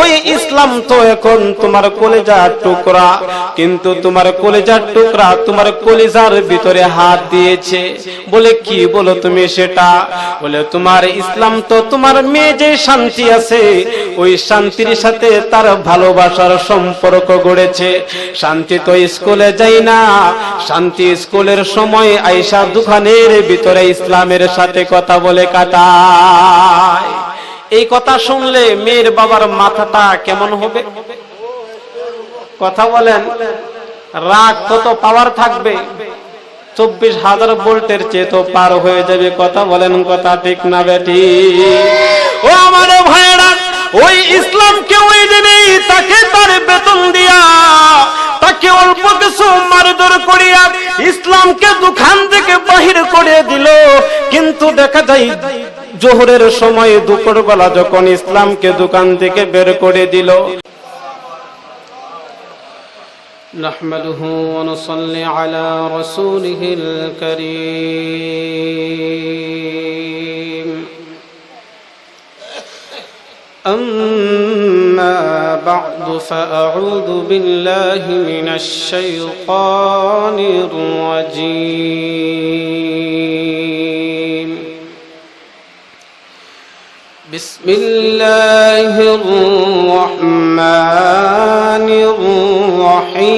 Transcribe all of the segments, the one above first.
ওই ইসলাম তো এখন তোমার কলেজার টুকরা। কিন্তু তোমার কলেজার টুকরা তোমার কলেজার ভিতরে হাত দিয়েছে। বলে কি বলো তুমি সেটা? বলে তোমার ইসলাম তো তোমার মেয়ে যে শান্তি আছে, ওই শান্তির সাথে তার ভালোবাসার সম্পর্ক গড়েছে। শান্তি তো স্কুলে যাই না। শান্তি স্কুলের সময় আইসা দোকানের ভিতরে ইসলামের সাথে কথা বলে কাটায়। এই কথা শুনলে মেয়ের বাবার মাথাটা কেমন হবে? কথা বলেন, রাগ কত পাওয়ার থাকবে? চব্বিশ হাজার ভোল্টের চেয়ে তো পার হয়ে যাবে, কথা বলেন কথা ঠিক না বেটি ও আমার ভাইরা ওই ইসলামকে ওই দিনেই তাকে তার বেতন দিয়া, তাকে অল্প কিছু মারধর করিয়া ইসলামকে দোকান থেকে বাহির করে দিল। কিন্তু দেখা যায় জোহরের সময় দুপুর বেলা যখন ইসলামকে দোকান থেকে বের করে দিল نحمده ونصلي على رسوله الكريم أما بعد فأعوذ بالله من الشيطان الرجيم بسم الله الرحمن الرحيم.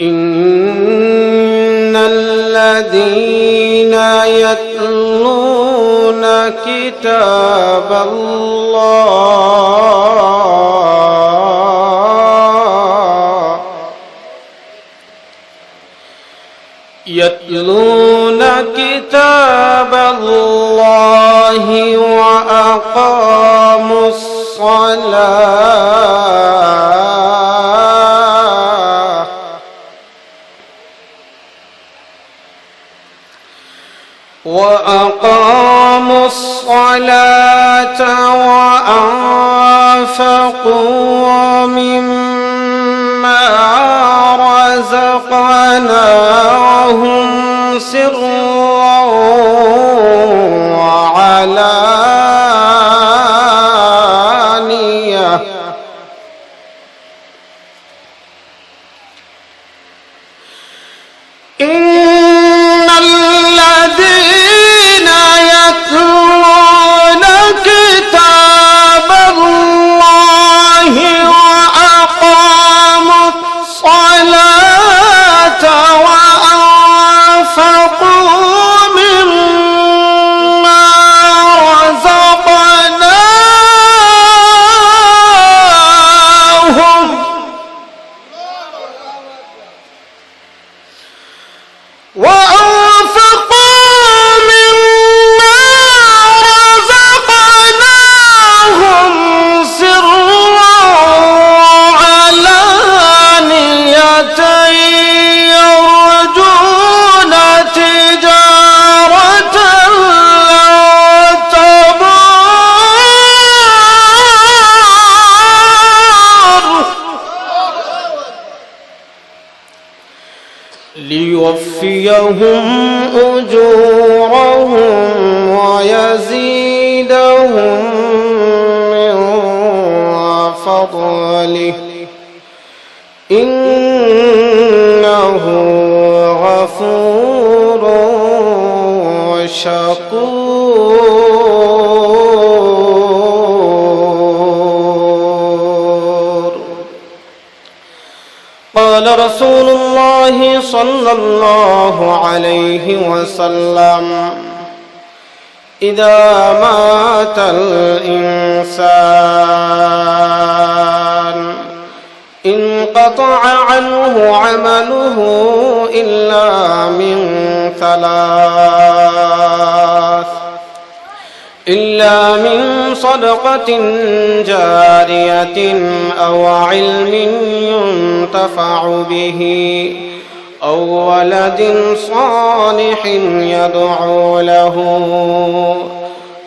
إن الذين يتلون كتاب الله يتلون كتاب الله وأقاموا الصلاة. وأقاموا الصلاة وأنفقوا وعلانية ليوفيهم أجورهم ويزيدهم من فضله. إنه غفور شكور قال رسول الله صلى الله عليه وسلم إذا مات الإنسان انقطع عنه عمله إلا من ثلاث إلا من صدقة جارية أو علم ينتفع به أو ولد صالح يدعو له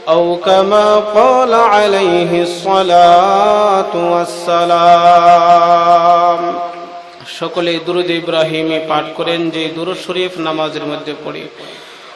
أو كما قال عليه الصلاة والسلام সকলে দুরুদ ইব্রাহিমে পাঠ করেন যে দুরুদ শরীফ নামাজের মধ্যে পড়ি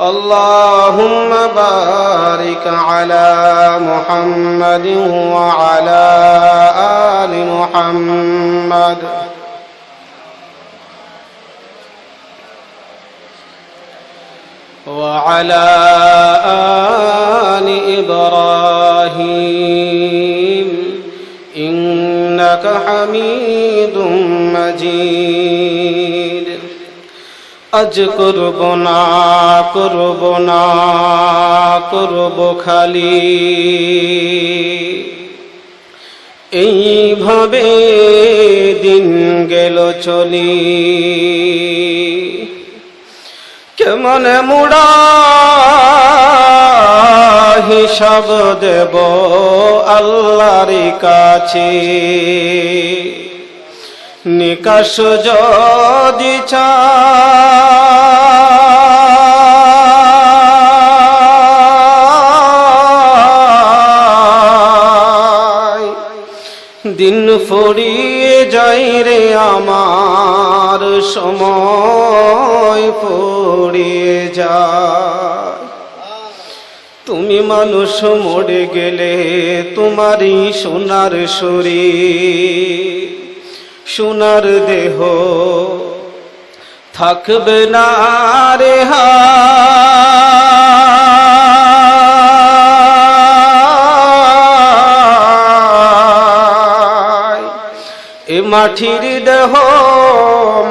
اللهم بارك على محمد وعلى آل محمد. وعلى آل إبراهيم إنك حميد مجيد. আজ করব না করব না, করব খালি। এইভাবে দিন গেল চলি। কেমন মুড়া হিসাব দেব আল্লাহর কাছে? নিকাশ যদি দিন ফুরিয়ে যাই রে আমার, সময় ফুরিয়ে যায়। তুমি মানুষ মরে গেলে তোমারই সোনার শরীর। সোনার দেহ থাকবে না রে। এ মাটির দেহ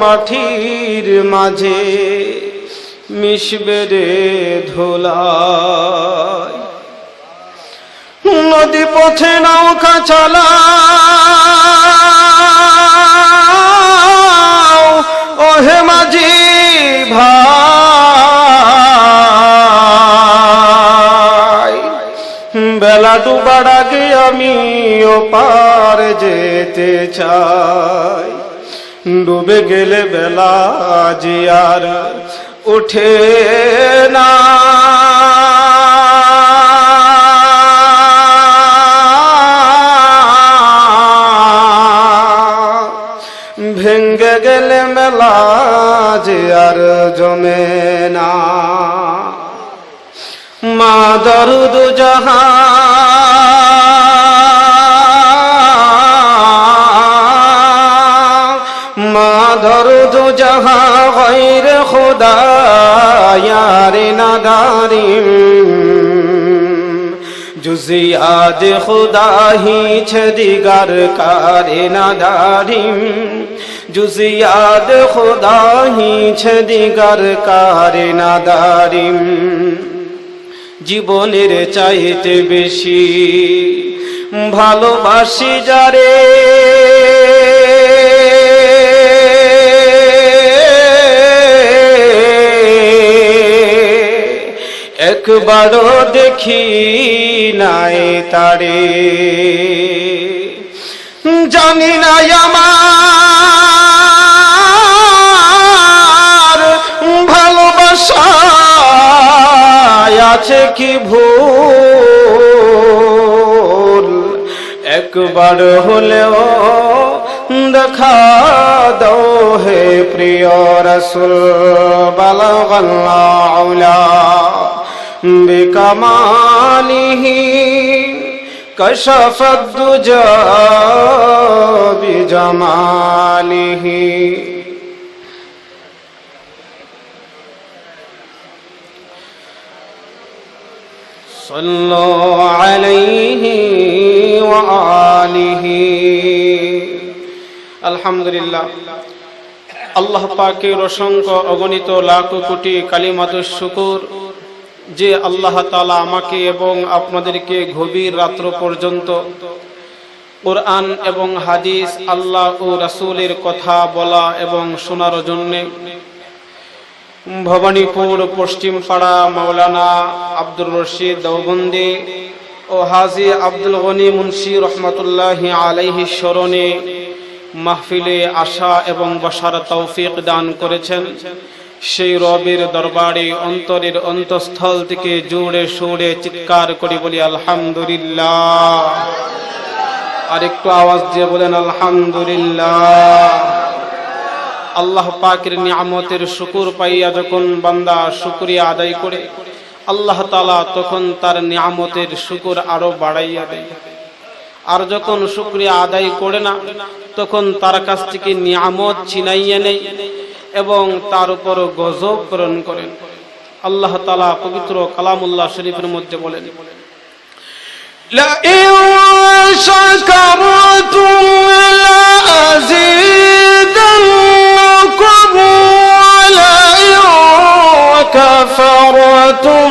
মাটির মাঝে মিশবে রে ধোলায় নদী পথে নৌকা চালা ডুবার আগে আমি ও পার যেতে চাই। ডুবে গেলে বেলা জিয়ার উঠে না। ভেঙ্গে গেলে মেলা যে আর জমে না। মা দরুদ জাহান ইলাহা খোদা খুদা ইয়ার নাদারিম জুজিয়াদ খুদা হি ছদিগার কার নাদারিম জুজিয়াদ খুদা হি ছদিগার কার নাদারিম জীবনের চাইতে বেশি ভালোবাসি যারে একবারও দেখি নাই তারে। জানি না আমার ভালোবাসা আছে কি ভুল? একবার হলেও দেখা দো হে প্রিয় রসুল বালা বিকমালিহি كشف الدجى بجماله صلوا عليه وآله الحمد لله আল্লাহ পাকের অসংখ্য অগণিত লাখ কোটি কালিমাতুর শুকুর যে আল্লাহ তালা আমাকে এবং আপনাদেরকে গভীর রাত্র পর্যন্ত কোরআন এবং হাদিস, আল্লাহ ও রাসূলের কথা বলা এবং শোনার জন্যে ভবানীপুর পশ্চিম পাড়া মাওলানা আব্দুর রশিদ দেওবন্দি ও হাজি আব্দুল গনি মুন্সি রহমতুল্লাহ আলাইহি স্মরণে মাহফিলে আসা এবং বসার তৌফিক দান করেছেন। সেই রবের দরবারে অন্তরের অন্তঃস্থল থেকে জোরে সোরে চিৎকার করি বলি, আলহামদুলিল্লাহ। আর একটু আওয়াজ দিয়ে বলেন, আলহামদুলিল্লাহ। আল্লাহ পাকের নিয়ামতের শুকুর পাইয়া যখন বান্দা শুকরিয়া আদায় করে, আল্লাহ তালা তখন তার নিয়ামতের শুকুর আরও বাড়াইয়া দেয়। আর যখন শুক্রিয়া আদায় করে না, তখন তার কাছ থেকে নিয়ামত ছিনাইয়া নেই এবং তার উপর গজব প্রেরণ করেন আল্লাহ তালা পবিত্র কালামুল্লাহ শরীফের মধ্যে বলেন لئن شكرتم لأزيدنكم ولئن كفرتم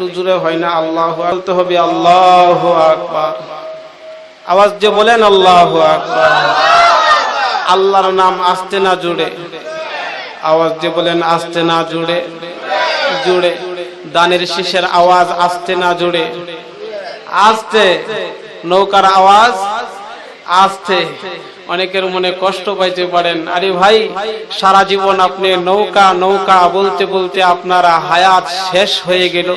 একটু জুড়ে হয় না, আল্লাহ বলতে হবে আল্লাহ আকবার। আওয়াজ যে বলেন আল্লাহ আকবার। আল্লাহর নাম আসতে না জুড়ে। আওয়াজ যে বলেন আসতে না জুড়ে। জুড়ে। দানের শীষের আওয়াজ আসতে না জুড়ে। আসতে। নৌকার আওয়াজ আসতে। অনেকের মনে কষ্ট পাইতে পারেন। আরে ভাই, সারা জীবন আপনি নৌকা নৌকা বলতে বলতে আপনার হায়াত শেষ হয়ে গেল।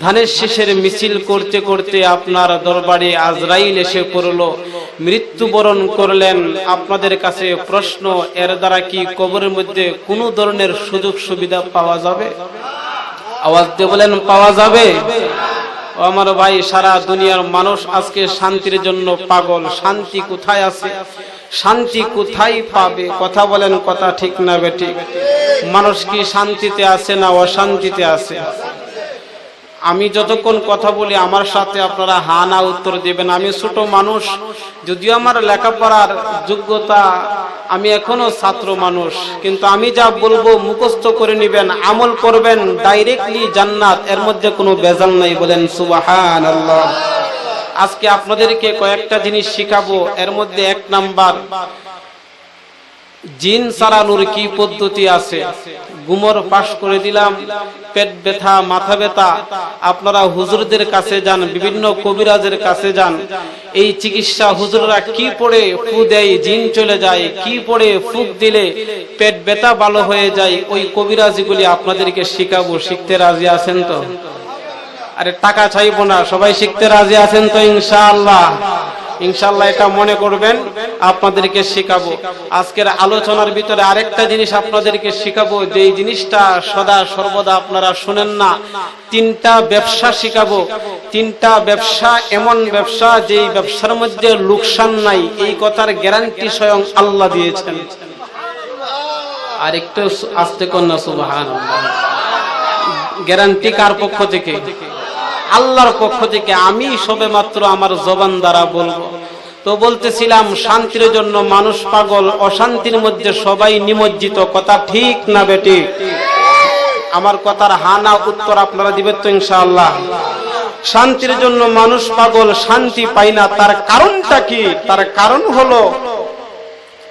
ধানের শেষের মিছিল করতে করতে আপনার দরবারে আজরাইল এসে পড়ল। মৃত্যুবরণ করলেন। আপনাদের কাছে প্রশ্ন, এর দ্বারা কি কবরের মধ্যে কোনো ধরনের সুযোগ সুবিধা পাওয়া যাবে? আওয়াজ দিয়ে বলেন, পাওয়া যাবে। আমার ভাই, সারা দুনিয়ার মানুষ আজকে শান্তির জন্য পাগল। শান্তি কোথায় আছে? শান্তি কোথায় পাবে? কথা বলেন, কথা ঠিক না বেঠিক মানুষ কি শান্তিতে আছে না অশান্তিতে আছে? আমি যতক্ষণ কথা বলি, আমার সাথে আপনারা হা না উত্তর দেবেন। আমি ছোট মানুষ, যদিও আমার লেখাপড়ার যোগ্যতা, আমি এখনও ছাত্র মানুষ। কিন্তু আমি যা বলব মুখস্থ করে নিবেন, আমল করবেন ডাইরেক্টলি জান্নাত, এর মধ্যে কোনো বেজাল নাই বলেন সুবাহান আজকে আপনাদেরকে কয়েকটা জিনিস শিখাবো। এর মধ্যে এক নাম্বার, জিন সারানোর কি পদ্ধতি আছে? গুমর পাশ করে দিলাম, পেট ব্যথা, মাথা ব্যথা। আপনারা হুজুরদের কাছে যান, বিভিন্ন কবিরাজের কাছে যান। এই চিকিৎসা হুজুররা কি পড়ে ফু দেয়, জিন চলে যায়, কি পড়ে ফুক দিলে পেট ব্যথা ভালো হয়ে যায়, ওই কবিরাজিগুলি আপনাদেরকে শিখাবো। শিখতে রাজি আছেন তো? আরে টাকা চাইব না, সবাই শিখতে রাজি আছেন তো ইনশাআল্লাহ। ইনশাল্লাহ এটা মনে করবেন, আপনাদেরকে শিখাবো। আজকের আলোচনার ভিতরে আরেকটা জিনিস আপনাদেরকে শিখাবো যে জিনিসটা সদা সর্বদা আপনারা শুনেন না। তিনটা ব্যবসা শিখাবো। তিনটা ব্যবসা, এমন ব্যবসা যে এই ব্যবসার মধ্যে লোকসান নাই, এই কথার গ্যারান্টি স্বয়ং আল্লাহ দিয়েছেন। আর একটু আস্তে কন্যা সুবাহান গ্যারান্টি কার পক্ষ থেকে? আল্লাহর পক্ষ থেকে আমি সবে মাত্র আমার জবান দ্বারা বলব। তো বলতেছিলাম, শান্তির জন্য মানুষ পাগল, অশান্তির মধ্যে সবাই নিমজ্জিত, কথা ঠিক না বেটি? আমার কথার হানা উত্তর আপনারা দিবেন তো ইনশাআল্লাহ। শান্তির জন্য মানুষ পাগল, শান্তি পায় না, তার কারণটা কি? তার কারণ হলো,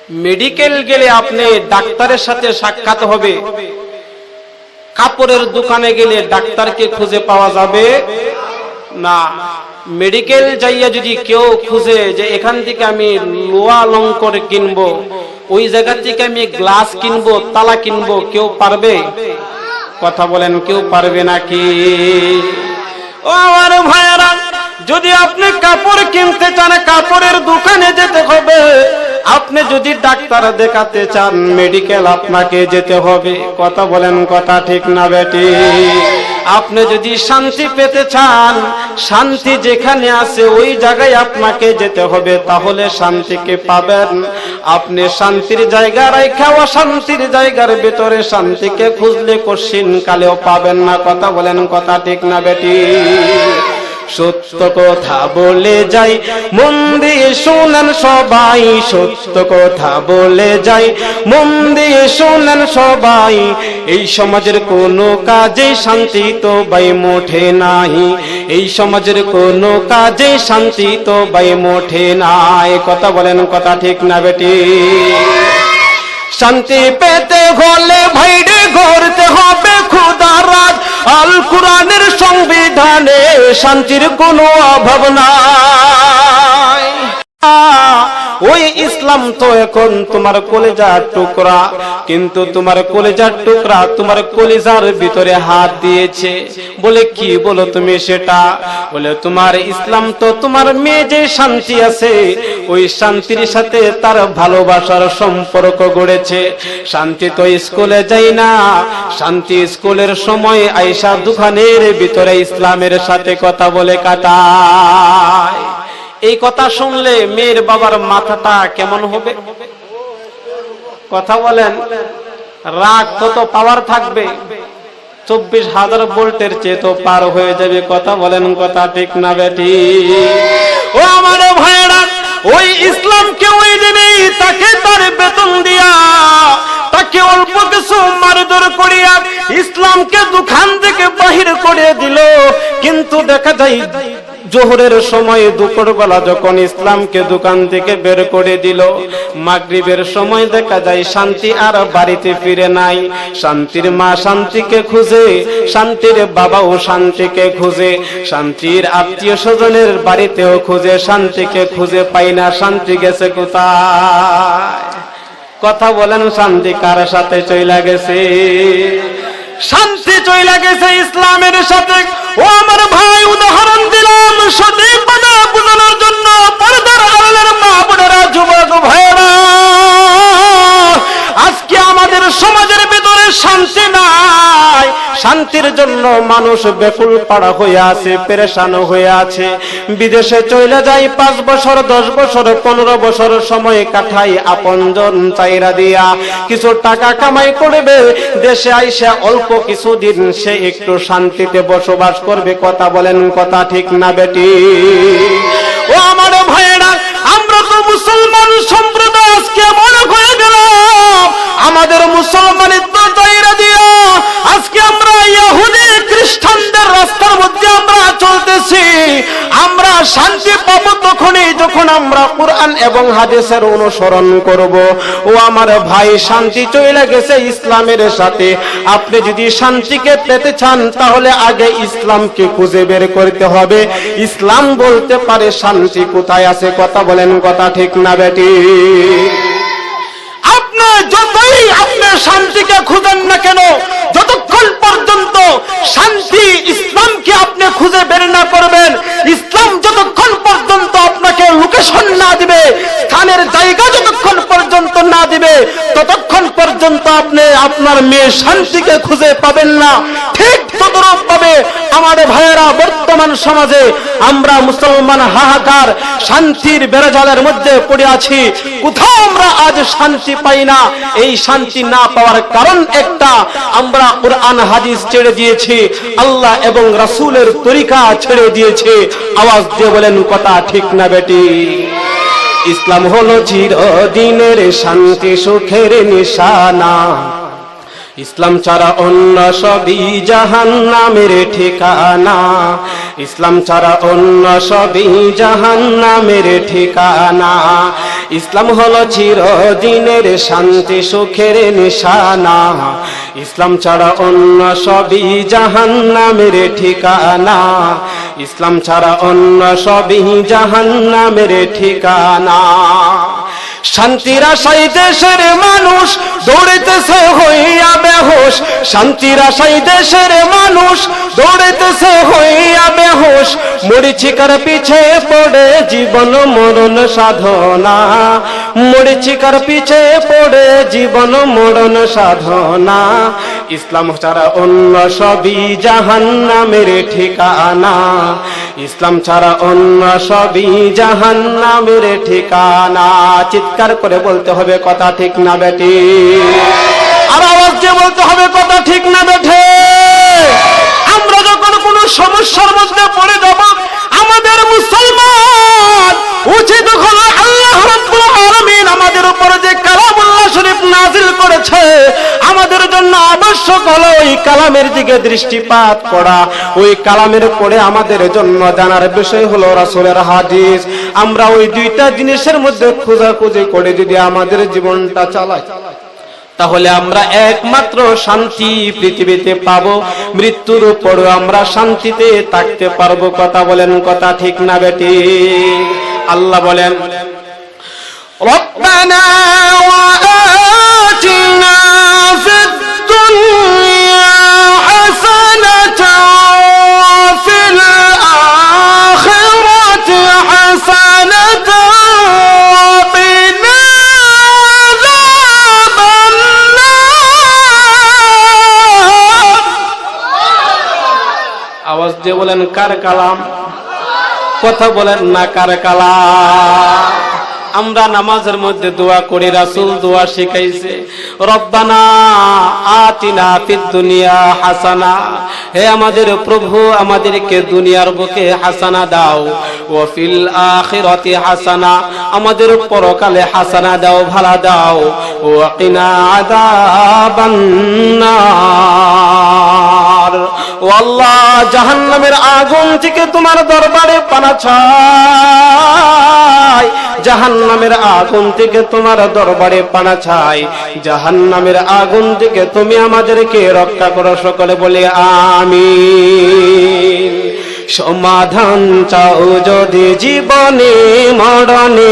মেডিকেল গেলে আপনি ডাক্তারের সাথে সাক্ষাৎ হবে। কাপড়ের দোকানে গেলে ডাক্তারকে খুঁজে পাওয়া যাবে? না। মেডিকেল যাইয়া যদি কেউ খুঁজে যে এখান থেকে আমি লোয়া লঙ্কর কিনবো, ওই জায়গা থেকে আমি গ্লাস কিনবো, তালা কিনবো, কেউ পারবে? কথা বলেন, কেউ পারবে নাকি? ও আমার ভাইয়ারা, যদি আপনি কাপড় কিনতে চান, কাপড়ের দোকানে যেতে হবে। আপনি যদি ডাক্তার দেখাতে চান মেডিকেল আপনাকে যেতে হবে। কথা বলেন, কথা ঠিক না বেটি। আপনি যদি শান্তি পেতে চান, শান্তি যেখানে আছে, ওই জায়গায় আপনাকে যেতে হবে। তাহলে শান্তিকে পাবেন। আপনি শান্তির জায়গা রেখা অশান্তির জায়গার ভিতরে শান্তিকে খুঁজলে কশিন কালেও পাবেন না। কথা বলেন, কথা ঠিক না বেটি। সত্য কথা বলে যাই। মন শোনেন সবাই, সত্য কথা বলে যাই। মন শোনেন সবাই, এই সমাজের কোনো কাজে শান্তি তো বাই মোঠে নাই। এই সমাজের কোনো কাজে শান্তি তো বাই মোঠে নাই। কথা বলেন, কথা ঠিক না বেটি? শান্তি পেতে হলে ভাইরে গড়তে হবে খুদারাত আল কোরআনের সংবিধানে শান্তির কোনো অভাব নাই। ওই ইসলাম তো এখন তোমার কলেজার টুকরা, কিন্তু তোমার কলেজার টুকরা তোমার কলেজার ভিতরে হাত দিয়েছে। বলে কি বলো তুমি সেটা? বলে তোমার ইসলাম তো তোমার মেয়ে যে শান্তি আছে, ওই শান্তির সাথে তার ভালোবাসার সম্পর্ক গড়েছে। শান্তি তো স্কুলে যাই না। শান্তি স্কুলের সময় আইসা দোকানের ভিতরে ইসলামের সাথে কথা বলে কাটায়। এই কথা শুনলে মেয়ের বাবার মাথাটা কেমন হবে? কথা বলেন, রাগ কত পাওয়ার থাকবে, চব্বিশ হাজার ভোল্টের চেয়ে তো পার হয়ে যাবে। কথা বলেন, কথা ঠিক না বেটি? ও আমার ভাইরা ওই ইসলামকে ওই দিনেই তাকে তার বেতন দিয়া, তাকে অল্প কিছু মারধর করিয়া ইসলামকে দোকান থেকে বাহির করে দিল। কিন্তু দেখা যায় জোহরের সময় দুপুর বেলা যখন ইসলামকে দোকান থেকে বের করে দিল, মাগরিবের সময় দেখা যায় শান্তি আর বাড়িতে ফিরে নাই। শান্তির মা শান্তিকে খুঁজে, শান্তির বাবাও শান্তিকে খুঁজে, শান্তির আত্মীয় স্বজনের বাড়িতেও খুঁজে, শান্তিকে খুঁজে পাই না, শান্তি গেছে কোথায়? কথা বলেন শান্তি কার সাথে চইলা গেছে? শান্তি চলে গেছে ইসলামের সাথে। ও আমার ভাই, উদাহরণ দিলাম, সঠিক বোঝানোর জন্য পর্দার আড়ালের মা বোনেরা যুবক ভাইরা আজকে আমাদের ভিতরে শান্তি নাই। শান্তির জন্য মানুষ বেকুল পাড়া হয়ে আছে, পেরেশান হয়ে আছে। বিদেশে চলে যায় পাঁচ বছর, দশ বছর, পনেরো বছর সময় কাঠাই আপনজন চাইরা দিয়া। কিছু টাকা কামাই করবে, দেশে আইসা অল্প কিছুদিন সে একটু শান্তিতে বসবাস করবে। কথা বলেন, কথা ঠিক না বেটি? ও আমার ভাইয়েরা, আমরা তো মুসলমান সম্প্রদায় আজকে মনে হয়ে গেলাম, আমাদের মুসলমানিত্ব চাইরা দিয়া আজকে আমরা ইহুদি খ্রিস্টানদের রাস্তার মধ্যে আমরা চলতেছি, আমরা শান্তি পাবো তখনই যখন আমরা কোরআন এবং হাদিসের অনুসরণ করব। ও আমার ভাই, শান্তি চলে গেছে ইসলামের সাথে। আপনি যদি শান্তিকে পেতে চান, তাহলে আগে ইসলামকে খুঁজে বের করতে হবে। ইসলাম বলতে পারে শান্তি কোথায় আছে, কথা বলেন, কথা ঠিক না বেটি। শান্তিকে খুঁজেন না কেন? যতক্ষণ পর্যন্ত শান্তি ইসলামকে আপনি খুঁজে বের না করবেন, ইসলাম যতক্ষণ পর্যন্ত আপনাকে লোকেশন না দিবে, স্থানের জায়গা যতক্ষণ পর্যন্ত না দিবে, ততক্ষণ পর্যন্ত আপনি আপনার মেয়ে শান্তিকে খুঁজে পাবেন না। ঠিক তদরূপ ভাবে আমাদের ভাইয়েরা বর্তমান সমাজে আমরা মুসলমান হাহাকার, শান্তির বেড়াজালের মধ্যে পড়ে আছি। কোথাও আমরা আজ শান্তি পাই না। এই শান্তি না পাওয়ার কারণ একটা, আমরা কোরআন, হাদিস ছেড়ে দিয়েছি। আল্লাহ এবং রাসূলের তরিকা ছেড়ে দিয়েছি। আওয়াজ দিয়ে বলেন, কথা ঠিক না বেটি। ইসলাম হলো চিরদিনের শান্তি, সুখের নিশানা। ইসলাম ছাড়া অন্য সবই জাহান নামের ঠিকানা। ইসলাম ছাড়া অন্য সবই জাহান নামের ঠিকানা। ইসলাম হলো চিরদিনের শান্তি, সুখের নিশানা। ইসলাম ছাড়া অন্য সবই জাহান নামের ঠিকানা। ইসলাম ছাড়া অন্য সবই জাহান নামের ঠিকানা। শান্তির আশাই দেশের মানুষ দৌড়েতেছে হইয়া বেহোশ। শান্তির আশাই দেশের মানুষ দৌড়েতেছে হইয়া বেহোশ। মরিচিকার পিছে পড়ে জীবন মরণ সাধনা। মরিচিকার পিছে পড়ে জীবন মরণ সাধনা। ইসলাম ছাড়া অন্য সবই জাহান নামের ঠিকানা। ইসলাম ছাড়া অন্য সবই জাহান নামের ঠিকানা চমৎকার করে বলতে হবে, কথা ঠিক না বেটি। আর আওয়াজ দিয়ে বলতে হবে, কথা ঠিক না বেঠে। আমরা যখন কোন সমস্যার মধ্যে পড়ে যাব, আমাদের মুসলমান উচিত হল আল্লাহ রাব্বুল আমাদের উপরে যে কালামুল্লাহ শরীফ নাজিল করেছে আমাদের জন্য আবশ্যক হলো ওই কালামের দিকে দৃষ্টিপাত করা। ওই কালামের পরে আমাদের জন্য জানার বিষয় হলো রাসুলের হাদিস। আমরা ওই দুইটা জিনিসের মধ্যে খোঁজাখুঁজি করে যদি আমাদের জীবনটা চালাই, তাহলে আমরা একমাত্র শান্তি পৃথিবীতে পাবো। মৃত্যুর পরও আমরা শান্তিতে থাকতে পারব। কথা বলেন, কথা ঠিক না বেটি? আল্লাহ বলেন, রব্বানা দিয়ে বলেন, কার কালাম? কথা বলেন, না, কার কালাম? আমরা নামাজের মধ্যে দোয়া করি, রাসুল দোয়া শিখাইছে, রব্বানা আতিনা ফিদ দুনিয়া হাসানা। হে আমাদের প্রভু, আমাদেরকে দুনিয়ার বুকে হাসানা দাও ও ফিল আখিরাতি হাসানা। আমাদের পরকালে হাসানা দাও, ভালা দাও ও কিনা নার ও আল্লাহ জাহান্নামের আগুন থেকে তোমার দরবারে পানা চাই জাহান্নামের আগুন থেকে তোমার দরবারে পানা চাই জাহান্নামের আগুন থেকে তুমি আমাদেরকে রক্ষা করো সকলে বলে আমি সমাধান চাও যদি জীবনে, মরণে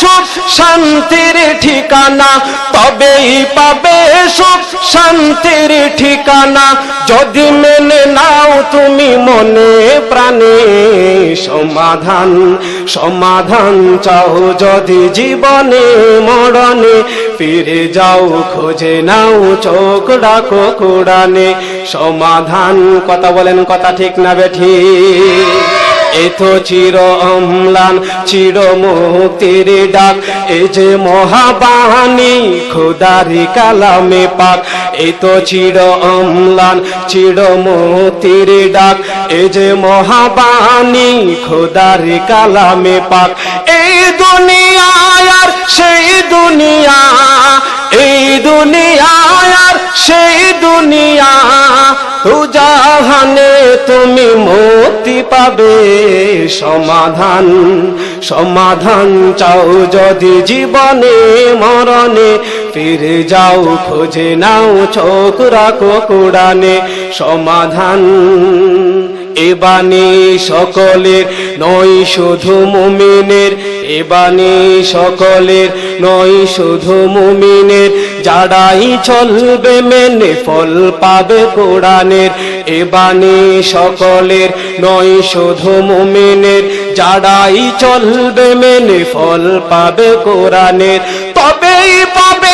সুখ, শান্তির ঠিকানা, তবেই পাবে সুখ, শান্তির ঠিকানা। যদি মেনে নাও তুমি মনে প্রাণে সমাধান সমাধান চাও যদি জীবনে মরণে। ফিরে যাও, খোঁজে নাও, চোখ ডাকো কোরআনে সমাধান, কথা বলেন কথা ঠিক না এতো চির অম্লান, চির মুক্তির ডাক। এ যে মহাবাণী, খোদারি কালামে পাক। এ চির অম্লান, চির মুক্তির ডাক। এ যে মহাবাণী, খোদারি কালামে পাক। এই দুনিয়ায় আর সেই দুনিয়া এই দুনিয়ায় আর সেই দুনিয়া জাহানে তুমি মুক্তি পাবে। সমাধান সমাধান চাও যদি জীবনে, মরণে। ফিরে যাও, খোঁজে নাও, চোখ রাখো কোরআনে এবানি সকলের নয়, শুধু মুমিনের। এবানি সকলের নয়, শুধু মুমিনের। যারাই চলবে মেনে ফল পাবে কোরআনের। এবানি সকলের নয়, শুধু মুমিনের। যারাই চলবে মেনে ফল পাবে কোরআনের। তবেই পাবে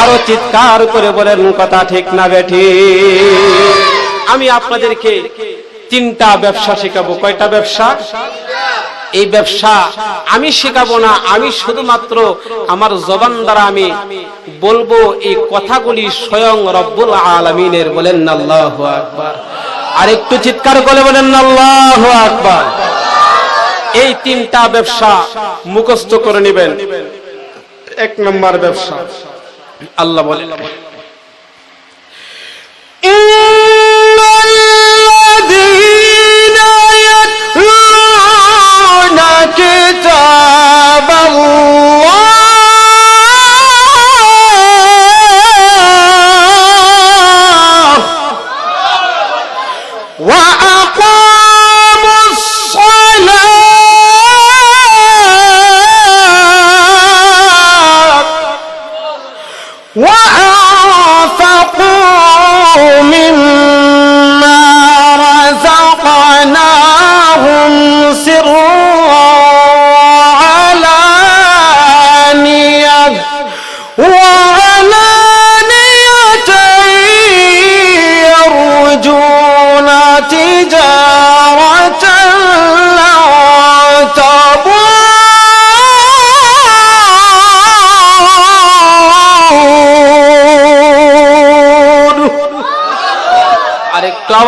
আরও চিৎকার করে বলেন, কথা ঠিক না বেটি আমি আপনাদেরকে তিনটা ব্যবসা শেখাবো। কয়টা ব্যবসা? এই ব্যবসা আমি শেখাবো না, আমি শুধুমাত্র আমার জবান দ্বারা আমি বলব, এই কথাগুলি স্বয়ং রব্বুল আলমিনের। বলেন, আল্লাহ আকবার। আর একটু চিৎকার করে বলেন, আল্লাহ আকবার। এই তিনটা ব্যবসা মুখস্থ করে নেবেন। এক নম্বর ব্যবসা। আল্লাহ বলেন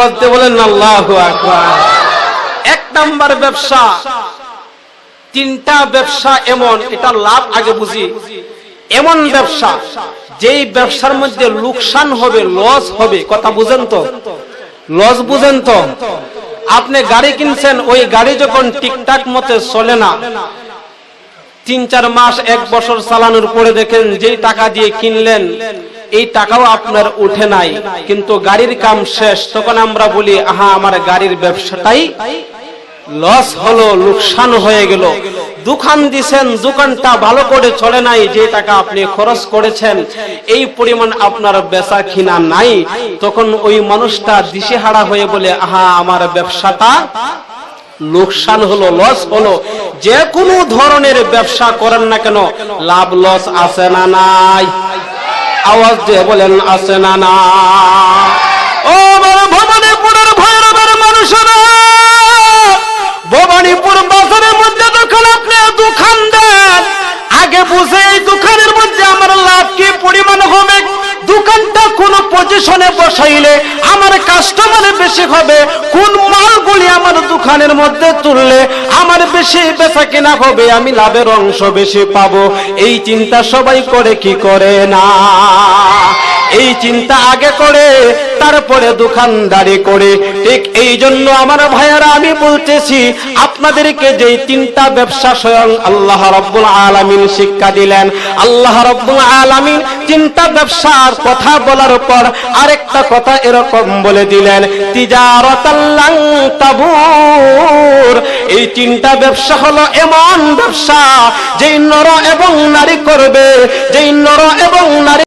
আওয়াজ দিয়ে বলেন আল্লাহু এক নাম্বার ব্যবসা। তিনটা ব্যবসা এমন, এটা লাভ আগে বুঝি। এমন ব্যবসা, যেই ব্যবসার মধ্যে লোকসান হবে লস হবে, কথা বুঝেন তো? লস বুঝেন তো? আপনি গাড়ি কিনছেন, ওই গাড়ি যখন ঠিকঠাক মতে চলে না, তিন চার মাস, এক বছর চালানোর পরে দেখেন, যেই টাকা দিয়ে কিনলেন এই টাকাও আপনার উঠে নাই, কিন্তু গাড়ির কাম শেষ, তখন আমরা বলি, আহা, আমার গাড়ির ব্যবসাটাই লস হলো, লোকসান হয়ে গেল। দোকান দিছেন, দোকানটা ভালো করে চলে নাই, যে টাকা আপনি খরচ করেছেন, এই পরিমাণ আপনার বেচা কিনা নাই। তখন ওই মানুষটা দিশেহারা হয়ে বলে, আহা, আমার ব্যবসাটা লোকসান হলো লস হলো। যে কোনো ধরনের ব্যবসা করেন না কেন, লাভ লস আছে না নাই। আওয়াজ দিয়ে বলেন, আছে না না। ও ভবানীপুরের ভৈরবের মানুষেরা, ভবানীপুর বাজারের মধ্যে যখন আপনি দোকান দেন, আগে বুঝে এই দোকানের মধ্যে আমার লাভ কি পরিমাণ হবে? দোকানটা কোন পজিশনে বসাইলে আমার কাস্টমার বেশি হবে? কোন আমার দোকানের মধ্যে তুললে আমার বেশি বেচা কেনা হবে, আমি লাভের অংশ বেশি পাবো। এই চিন্তা সবাই করে, কি করে না? এই চিন্তা আগে করে, তারপরে দোকানদারি করে। ঠিক এই জন্য আমার ভাইয়ারা, আমি বলতেছি, আপনাদেরকে যে তিনটা ব্যবসা স্বয়ং আল্লাহ রব্বুল আলামিন শিক্ষা দিলেন। আল্লাহ রব্বুল আলামিন তিনটা ব্যবসার কথা বলার পর আরেকটা কথা এরকম বলে দিলেন এই তিনটা ব্যবসা হলো এমন ব্যবসা, যেই নর এবং নারী করবে, যেই নর এবং নারী